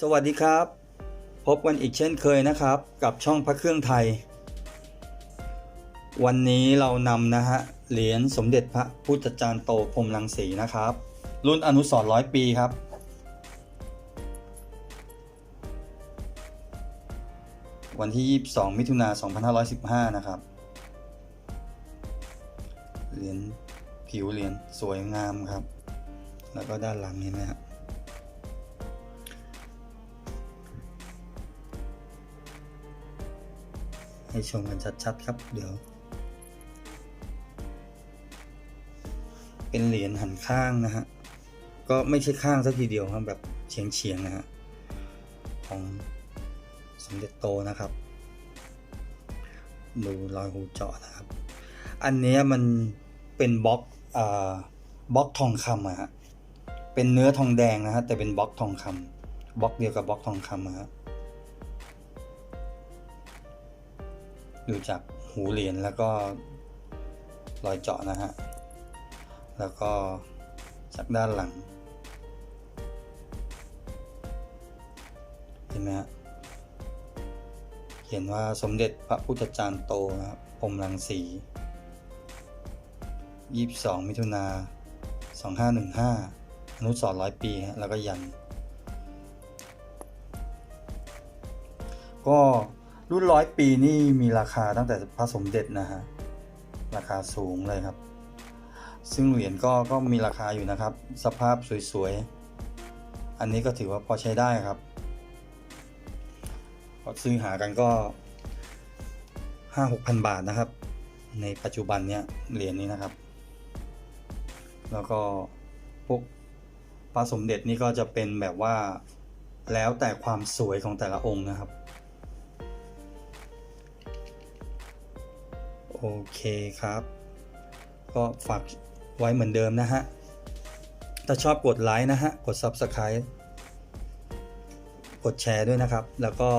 สวัสดีครับ พบกันอีกเช่นเคยนะครับ กับช่องพระเครื่องไทย วันนี้เรานำนะฮะเหรียญสมเด็จพระพุทธจารย์โตพรมรังสีนะครับ รุ่นอนุสร์ร้อยปีครับ วันที่ 22 มิถุนา2515 นะครับ เหรียญผิวเหรียญสวยงามครับ แล้วก็ด้านหลังเห็นไหมครับ ให้ชมกันชัดๆครับเดี๋ยว เป็นเหรียญหันข้างนะฮะ ก็ไม่ใช่ข้างสักทีเดียวครับแบบเฉียงๆนะฮะ ของสมเด็จโตนะครับ ดูรอยหูเจาะนะครับ อันนี้มันเป็นบล็อกอ่าบล็อกทองคำอะฮะเป็นเนื้อทองแดงนะฮะแต่เป็นบล็อกทองคำบล็อกเดียวกับบล็อกทองคำอะฮะ ดูจากหูเหรียญแล้วก็รอยเจาะนะฮะ แล้วก็จากด้านหลัง เห็นไหมฮะ เขียนว่าสมเด็จพระพุทธจารย์โตนะครับพรหมรังสี22 มิถุนา2515 อนุสรร้อยปีฮะแล้วก็ยัน ก็ รุ่นร้อยปีนี่มีราคาตั้งแต่พระสมเด็จนะฮะ ราคาสูงเลยครับ ซึ่งเหรียญก็ก็มีราคาอยู่นะครับ สภาพสวยๆ อันนี้ก็ถือว่าพอใช้ได้ครับพอซื้อหากันก็ห้าหกพันบาทนะครับ ในปัจจุบันเนี้ยเหรียญนี้นะครับ แล้วก็พวกพระสมเด็จนี่ก็จะเป็นแบบว่าแล้วแต่ความสวยของแต่ละองค์นะครับ โอเคครับ ก็ฝากไว้เหมือนเดิมนะฮะ ถ้าชอบกดไลค์นะฮะ กด Subscribe กดแชร์ด้วยนะครับ แล้วก็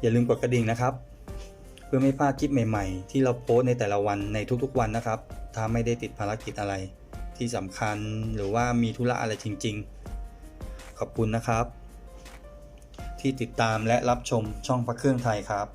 อย่าลืมกดกระดิ่งนะครับ เพื่อไม่พลาดคลิปใหม่ ๆ ที่เราโพสในแต่ละวันในทุกๆวันนะครับ ถ้าไม่ได้ติดภารกิจอะไร ที่สำคัญหรือว่ามีธุระอะไรจริง ๆ ขอบคุณนะครับ ที่ติดตามและรับชมช่องพระเครื่องไทยครับ